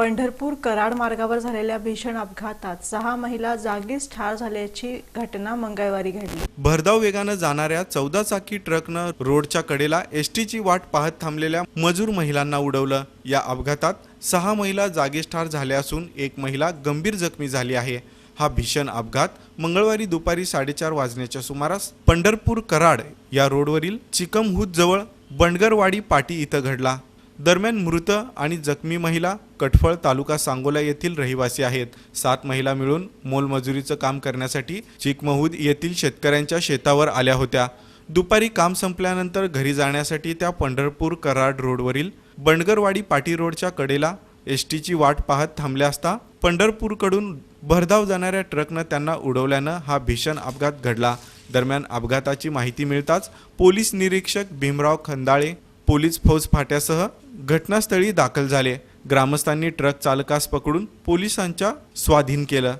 पंढरपूर कराड मार्गावर झालेल्या भीषण अपघातात सहा महिला जागीच ठार झाल्याची घटना मंगळवारी घडली. भरधाव वेगानं जाणाऱ्या चौदा चाकी ट्रकनं रोडच्या कडेला एस टीची वाट पाहत थांबलेल्या मजूर महिलांना उडवलं. या अपघातात सहा महिला जागीच ठार झाल्या असून एक महिला गंभीर जखमी झाली आहे. हा भीषण अपघात मंगळवारी दुपारी साडेचार वाजण्याच्या सुमारास पंढरपूर कराड या रोडवरील चिकमहूद जवळ बंडगरवाडी पाटी इथं घडला. दरम्यान मृत आणि जखमी महिला कटफळ तालुका सांगोला येथील रहिवासी आहेत. सात महिला मिळून मोलमजुरीचं काम करण्यासाठी चिकमहूद येथील शेतकऱ्यांच्या शेतावर आल्या होत्या. दुपारी काम संपल्यानंतर घरी जाण्यासाठी त्या पंढरपूर कराड रोडवरील बंडगरवाडी पाटी रोडच्या कडेला एस टीची वाट पाहत थांबल्या असता पंढरपूरकडून भरधाव जाणाऱ्या ट्रकनं त्यांना उडवल्यानं हा भीषण अपघात घडला. दरम्यान अपघाताची माहिती मिळताच पोलीस निरीक्षक भीमराव खंदाळे पोलीस फौज फाट्यासह घटनास्थळी दाखल झाले. ग्रामस्थांनी ट्रक चालकास पकडून पोलिसांच्या स्वाधीन केलं.